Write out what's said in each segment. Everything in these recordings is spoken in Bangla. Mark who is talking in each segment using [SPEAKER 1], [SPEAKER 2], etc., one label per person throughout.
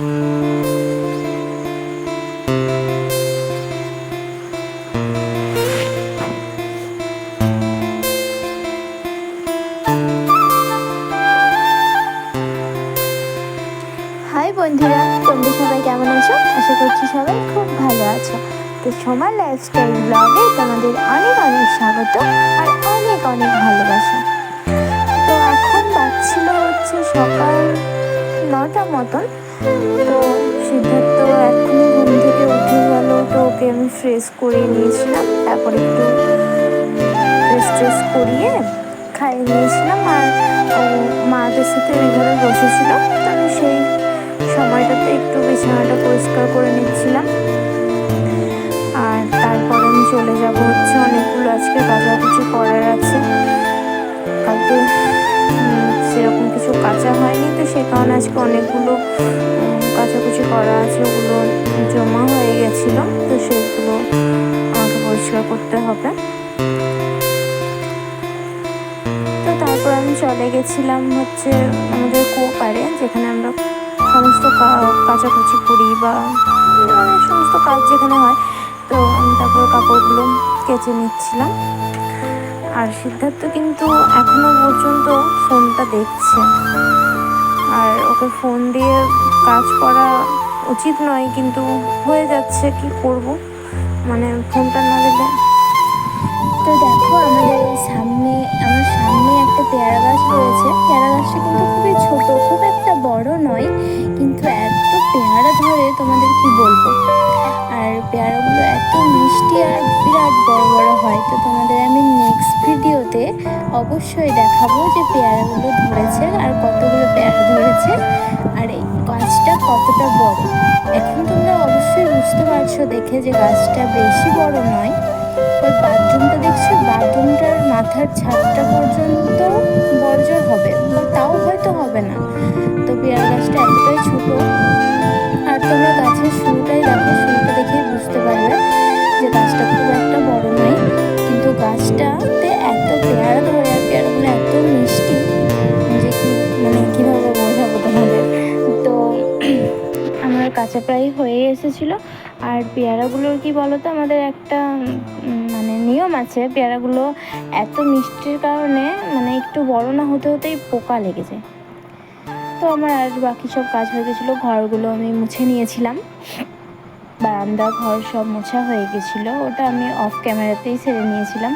[SPEAKER 1] হাই বন্ধুরা, তোমরা সবাই কেমন আছো? আশা করছি সবাই খুব ভালো আছো। তো সোমার লাইফস্টাইল ব্লগে তোমাদের অনেক অনেক স্বাগত আর অনেক অনেক ভালোবাসা। তো এখন বাজছিল হচ্ছে সকাল নটা মতন। তো সিদ্ধার্থ এখনই ঘুম থেকে উঠে গেল, তো ওকে আমি ফ্রেশ করে নিয়েছিলাম। তারপর একটু ফ্রেশ ট্রেস করিয়ে খাইয়ে নিয়েছিলাম। আর ও মাদের সাথে ওই ঘরে বসেছিল, তো আমি সেই সময়টাতে একটু বিছানাটা পরিষ্কার করে নিচ্ছিলাম। আর তারপর আমি চলে যাব হচ্ছে অনেকগুলো, আজকে কাচাকুচি করার আছে। কালকে কিছু কাঁচা হয়নি, তো সে কারণে আজকে অনেকগুলো কাচাকুচি করা আছে, ওগুলো জমা হয়ে গেছিল, তো সেগুলো আমাকে পরিষ্কার করতে হবে। তো তারপর আমি চলে গেছিলাম হচ্ছে আমাদের কোপারে যেখানে আমরা সমস্ত কাচাকুচি করি বা মানে সমস্ত কাজ যেখানে হয়, তো আমি তারপর কাপড়গুলো কেচে নিচ্ছিলাম। আর সিদ্ধার্থ কিন্তু এখনও পর্যন্ত ফোনটা দেখছে। আর ওকে ফোন দিয়ে কাজ করা উচিত নয়, কিন্তু হয়ে যাচ্ছে, কি করব? মানে ফোনটা না দিলে তো দেখো, আমাদের সামনে, আমার সামনে একটা পেয়ারা গাছ রয়েছে। পেয়ারা গাছটা কিন্তু খুবই ছোট, খুব একটা বড় নয়, কিন্তু এত পেয়ারা ধরে তোমাদের কি বলব? আর পেয়ারাগুলো এত মিষ্টি আর বিরাট বড় বড় হয়, তো তোমাদের আমি নেক্সট ভিডিওতে অবশ্যই দেখাবো যে পেয়ারাগুলো ধরেছে আর কতগুলো পেয়ারা ধরেছে। আর এই গাছটা কতটা বড়? এখন তোমরা অবশ্যই বুঝতে পারছ দেখে যে গাছটা বেশি বড় নয়। ওই বাথরুমটা দেখছ? বাথরুমটার মাথার ছাদটা পর্যন্ত বর্জর হবে। তাও হয়তো হবে না। তো পেয়ারা গাছটা এতটাই ছোট। আর তোমরা গাছের শুরুটাই দেখো। শুরুটা দেখেই বুঝতে পারবে যে গাছটা খুব একটা বড় নয়। গাছটাতে এত পেয়ারা ধরে আর পেয়ারাগুলো এত মিষ্টি যে কি মানে কীভাবে বোঝাবো তোমাদের? তো আমার কাছে প্রায় হয়ে এসেছিল। আর পেয়ারাগুলোর কি বলতো, আমাদের একটা মানে নিয়ম আছে, পেয়ারাগুলো এত মিষ্টির কারণে মানে একটু বড় না হতে হতেই পোকা লেগে যায়। তো আমার আর বাকি সব কাজ হয়ে গেছিল, ঘরগুলো আমি মুছে নিয়েছিলাম। বারান্দা, ঘর সব মোছা হয়ে গেছিল। ওটা আমি অফ ক্যামেরাতেই সেরে নিয়েছিলাম।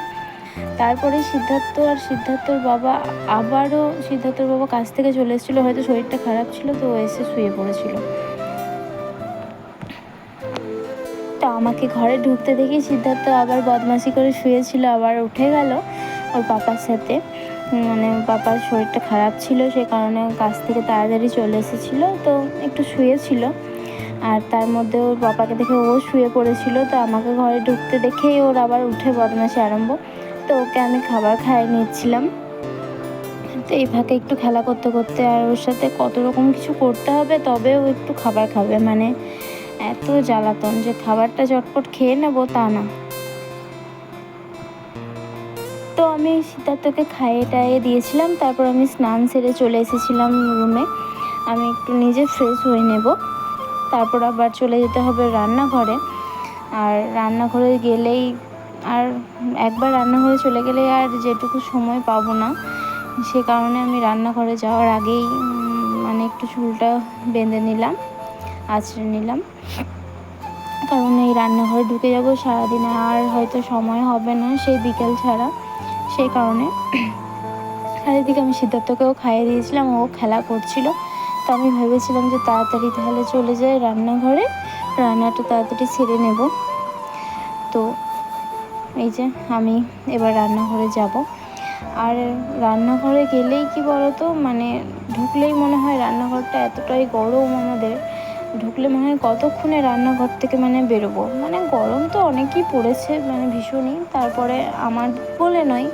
[SPEAKER 1] তারপরে সিদ্ধার্থ আর সিদ্ধার্থর বাবা আবারও, সিদ্ধার্থর বাবা কাছ থেকে চলে এসেছিল। হয়তো শরীরটা খারাপ ছিল, তো ও এসে শুয়ে পড়েছিল। তো আমাকে ঘরে ঢুকতে দেখি সিদ্ধার্থ আবার বদমাশি করে শুয়েছিল, আবার উঠে গেল ওর পাপার সাথে। মানে পাপার শরীরটা খারাপ ছিল, সে কারণে কাছ থেকে তাড়াতাড়ি চলে এসেছিল। তো একটু শুয়েছিল। আর তার মধ্যে ওর পাপাকে দেখে ও শুয়ে পড়েছিল, তো আমাকে ঘরে ঢুকতে দেখেই ওর আবার উঠে বদমাশি আরম্ভ। তো ওকে আমি খাবার খাইয়ে নিচ্ছিলাম। তো এই ফাঁকে একটু খেলা করতে করতে আর ওর সাথে কত রকম কিছু করতে হবে তবে ও একটু খাবার খাবে। মানে এত জ্বালাতন যে খাবারটা চটপট খেয়ে নেব তা না। তো আমি সিদ্ধার্থকে খাইয়ে টাইয়ে দিয়েছিলাম, তারপর আমি স্নান সেরে চলে এসেছিলাম রুমে। আমি একটু নিজে ফ্রেশ হয়ে নেব। তারপর আবার চলে যেতে হবে রান্নাঘরে। আর রান্নাঘরে গেলেই আর একবার রান্নাঘরে চলে গেলে আর যেটুকু সময় পাবো না, সে কারণে আমি রান্নাঘরে যাওয়ার আগেই মানে একটু চুলটা বেঁধে নিলাম, আঁচড়ে নিলাম। কারণ এই রান্নাঘরে ঢুকে যাব সারাদিন আর হয়তো সময় হবে না সেই বিকেল ছাড়া, সেই কারণে। আর আমি সিদ্ধার্থকেও খাইয়ে দিয়েছিলাম, ও খেলা করছিল। তো আমি ভেবেছিলাম যে তাড়াতাড়ি তাহলে চলে যাই রান্নাঘরে। রান্নাটা তাড়াতাড়ি ছেড়ে নেব। তো এই যে আমি এবার রান্নাঘরে যাব। আর রান্নাঘরে গেলেই কি বলতো মানে ঢুকলেই মনে হয় রান্নাঘরটা এতটাই গরম আমাদের, ঢুকলে মনে হয় কতক্ষণে রান্নাঘর থেকে মানে বেরোবো। মানে গরম তো অনেকই পড়েছে মানে ভীষণই। তারপরে আমার বলে নয়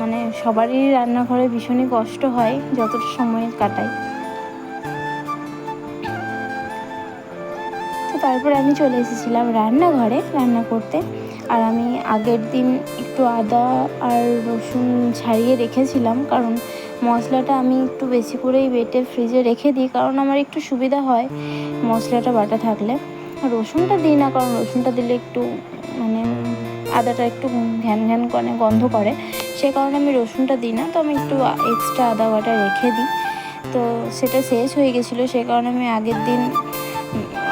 [SPEAKER 1] মানে সবারই রান্নাঘরে ভীষণই কষ্ট হয়, যতটা সময় কাটাই। তারপরে আমি চলে এসেছিলাম রান্নাঘরে রান্না করতে। আর আমি আগের দিন একটু আদা আর রসুন ছাড়িয়ে রেখেছিলাম, কারণ মশলাটা আমি একটু বেশি করেই বেটে ফ্রিজে রেখে দিই, কারণ আমার একটু সুবিধা হয় মশলাটা বাটা থাকলে। রসুনটা দিই না, কারণ রসুনটা দিলে একটু মানে আদাটা একটু ঘ্যান ঘ্যান করে গন্ধ করে। সে কারণে আমি রসুনটা দিই না, তো আমি একটু এক্সট্রা আদা বাটা রেখে দিই। তো সেটা শেষ হয়ে গেছিল, সে কারণে আমি আগের দিন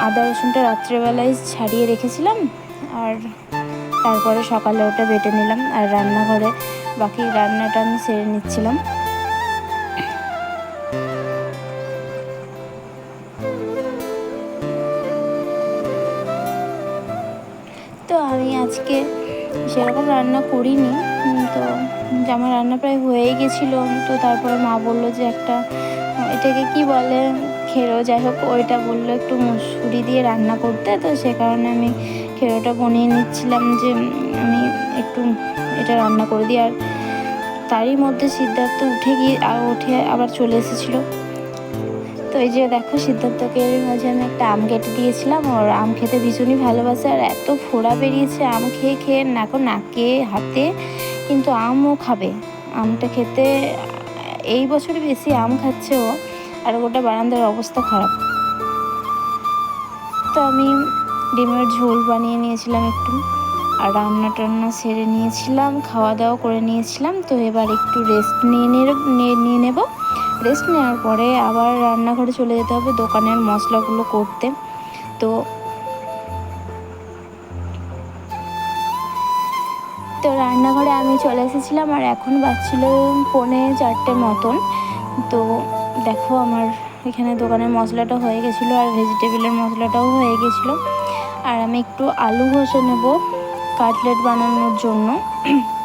[SPEAKER 1] আদা রসুনটা রাত্রেবেলায় ছাড়িয়ে রেখেছিলাম আর তারপরে সকালে ওটা বেটে নিলাম আর রান্নাঘরে বাকি রান্নাটা আমি সেরে নিচ্ছিলাম। তো আমি আজকে সেরকম রান্না করিনি তো আমার রান্না প্রায় হয়েই গেছিল, তো তারপরে মা বলল যে একটা, এটাকে কি বলে খেরো যাই হোক, ওইটা বলল একটু মুসুরি দিয়ে রান্না করতে, তো সে কারণে আমি খেরোটা বনিয়ে নিচ্ছিলাম যে আমি একটু এটা রান্না করে দিই। আর তারই মধ্যে সিদ্ধার্থ উঠে গিয়ে উঠে আবার চলে এসেছিল। তো এই যে দেখো, সিদ্ধার্থকে মাঝে আমি একটা আম কেটে দিয়েছিলাম। ওর আম খেতে ভীষণই ভালোবাসে, আর এত ফোড়া বেরিয়েছে, আম খেয়ে খেয়ে নাকো নাকে, হাতে কিন্তু আমও খাবে। আমটা খেতে, এই বছরই বেশি আম খাচ্ছে ও। আর গোটা বারান্দার অবস্থা খারাপ। তো আমি ডিমের ঝোল বানিয়ে নিয়েছিলাম একটু, আর রান্না টান্না সেরে নিয়েছিলাম খাওয়া দাওয়া করে নিয়েছিলাম। তো এবার একটু রেস্ট নিয়ে নিয়ে- নেব। রেস্ট নেওয়ার পরে আবার রান্নাঘরে চলে যেতে হবে দোকানের মশলাগুলো করতে। তো তো রান্নাঘরে আমি চলে এসেছিলাম আর এখন বাজছিল পৌনে চারটে মতন। তো দেখো আমার এখানে দোকানের মশলাটা হয়ে গেছিল আর ভেজিটেবিলের মশলাটাও হয়ে গেছিল। আর আমি একটু আলু ঘষে নেব কাটলেট বানানোর জন্য।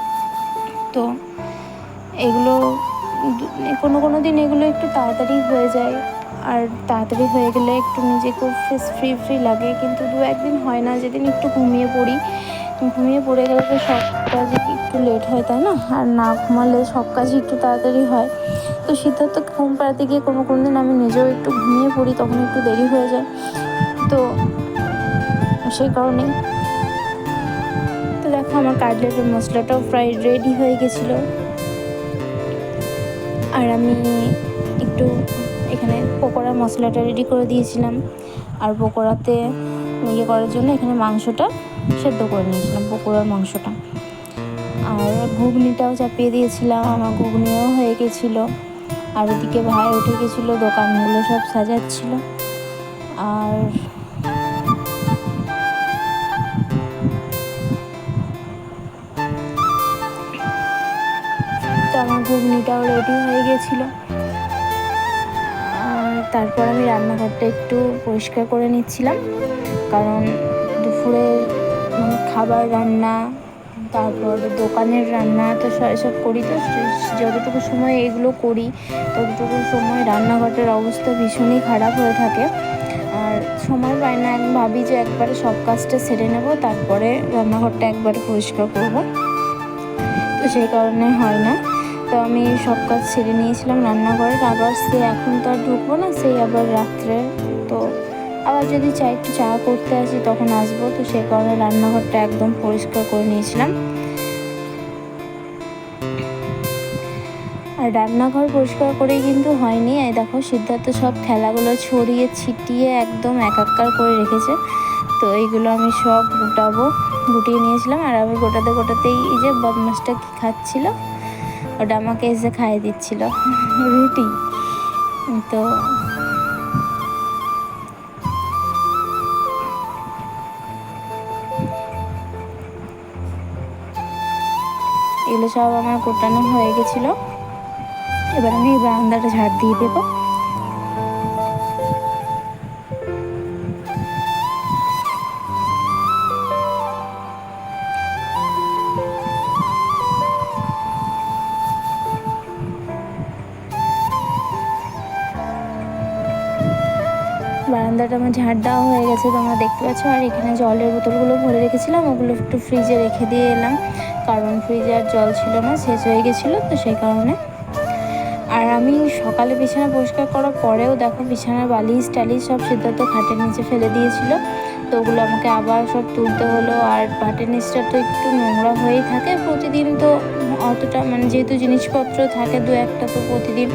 [SPEAKER 1] তো এগুলো কোনো কোনো দিন এগুলো একটু তাড়াতাড়ি হয়ে যায়। আর তাড়াতাড়ি হয়ে গেলে একটু নিজেকেও ফ্রেশ ফ্রি ফ্রি লাগে। কিন্তু দু একদিন হয় না, যেদিন একটু ঘুমিয়ে পড়ি। ঘুমিয়ে পড়ে গেলে তো সব কাজে একটু লেট হয়, তাই না? আর না ঘুমালে সব কাজই একটু তাড়াতাড়ি হয়। তো সিদ্ধার্থ ঘুম পাড়াতে গিয়ে কোনো কোনো দিন আমি নিজেও একটু ঘুমিয়ে পড়ি, তখন একটু দেরি হয়ে যায়। তো সেই কারণে তো দেখো আমার কাটলেটের মশলাটাও প্রায় রেডি হয়ে গেছিল। আর আমি একটু এখানে পকোড়ার মশলাটা রেডি করে দিয়েছিলাম। আর পকোড়াতে ইয়ে করার জন্য এখানে মাংসটা সেদ্ধ করে নিয়েছিলাম, পকোড়ার মাংসটা। আর ঘুগনিটাও চাপিয়ে দিয়েছিলাম, আমার ঘুগনিও হয়ে গেছিল। আর ওদিকে ভাই উঠে গেছিল, দোকানগুলো সব সাজাচ্ছিল। আর তো আমার ঘুগনিটাও রেডি হয়ে গেছিল। আর তারপর আমি রান্নাঘরটা একটু পরিষ্কার করে নিচ্ছিলাম, কারণ দুপুরে মানে খাবার, রান্না তারপর দোকানের রান্না তো সব- করি তো। যতটুকু সময় এগুলো করি, ততটুকু সময় রান্নাঘরের অবস্থা ভীষণই খারাপ হয়ে থাকে। আর সময় পাই না ভাবি যে একবারে সব কাজটা সেরে নেব, তারপরে রান্নাঘরটা একবারে পরিষ্কার করব। তো সেই কারণে হয় না। তো আমি সব কাজ সেরে নিয়েছিলাম রান্নাঘরের আবার সে এখন তো আর ঢুকবো না, সেই আবার রাত্রে। তো আবার যদি চাই একটু চা করতে আসি, তখন আসব। তো সে কারণে রান্নাঘরটা একদম পরিষ্কার করে নিয়েছিলাম। আর রান্নাঘর পরিষ্কার করেই কিন্তু হয়নি। এই দেখো, সিদ্ধার্থ সব খেলাগুলো ছড়িয়ে ছিটিয়ে একদম একাকার করে রেখেছে। তো এইগুলো আমি সব গোটাবো, গুটিয়ে নিয়েছিলাম। আর আমি গোটাতে গোটাতেই এই যে বদমাসটা কী খাচ্ছিল, ওটা আমাকে এসে খাইয়ে দিচ্ছিল। রুটি। তো এগুলো সব আমার গোটানো হয়ে গেছিল। এবার আমি এই বারান্দাটা ঝাড় দিয়ে দেবো। বারান্দাটা আমার ঝাড় দেওয়া হয়ে গেছে, তোমরা দেখতে পাচ্ছ। আর এখানে জলের বোতলগুলো ভরে রেখেছিলাম, ওগুলো একটু ফ্রিজে রেখে দিয়ে এলাম। কারণ ফ্রিজে আর জল ছিল না, শেষ হয়ে গেছিল তো সেই কারণে। আর আমি সকালে বিছানা পরিষ্কার করার পরেও দেখো বিছানার বালিশ টালিশ সব সিদ্ধার্থ খাটের নিচে ফেলে দিয়েছিল। তো ওগুলো আমাকে আবার সব তুলতে হলো আর বাটের নিচটা তো একটু নোংরা হয়েই থাকে। প্রতিদিন তো অতটা মানে যেহেতু জিনিসপত্র থাকে দু একটা, তো প্রতিদিন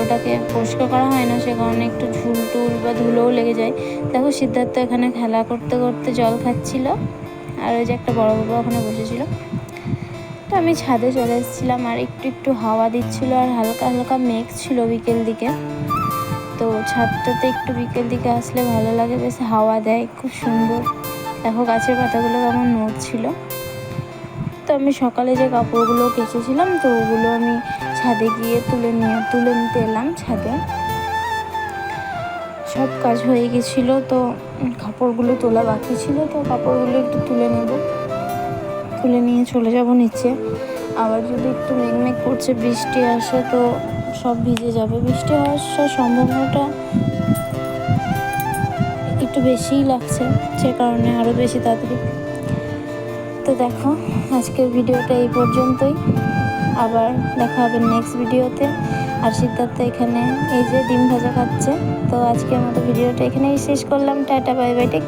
[SPEAKER 1] ওটাকে পরিষ্কার করা হয় না, সে কারণে একটু ঝুল টুল বা ধুলোও লেগে যায়। দেখো সিদ্ধার্থ এখানে খেলা করতে করতে জল খাচ্ছিল। আর ওই যে একটা বড় বাবা ওখানে বসেছিল। আমি ছাদে চলে এসেছিলাম আর একটু একটু হাওয়া দিচ্ছিল আর হালকা হালকা মেঘ ছিল বিকেল দিকে। তো ছাদটাতে একটু বিকেল দিকে আসলে ভালো লাগে, বেশ হাওয়া দেয়, খুব সুন্দর। দেখো গাছের পাতাগুলো কেমন নড়ছিল। তো আমি সকালে যে কাপড়গুলো কেচেছিলাম, তো ওগুলো আমি ছাদে গিয়ে তুলে নিয়ে তুলে নিতে এলাম ছাদে। সব কাজ হয়ে গেছিল, তো কাপড়গুলো তোলা বাকি ছিল, তো কাপড়গুলো একটু তুলে নেব। তুলে নিয়ে চলে যাব নিচে। আবার যদি একটু মেঘমেঘ করছে, বৃষ্টি আসে, তো সব ভিজে যাবে। বৃষ্টি আসার সম্ভাবনাটা একটু বেশিই লাগছে সে কারণে আরও বেশি তাড়াতাড়ি। তো দেখো, আজকের ভিডিওটা এই পর্যন্তই। আবার দেখা হবে নেক্সট ভিডিওতে। আর সিদ্ধার্থ এখানে এই যে ডিম ভাজা খাচ্ছে। তো আজকের মতো ভিডিওটা এখানেই শেষ করলাম। Tata bye bye take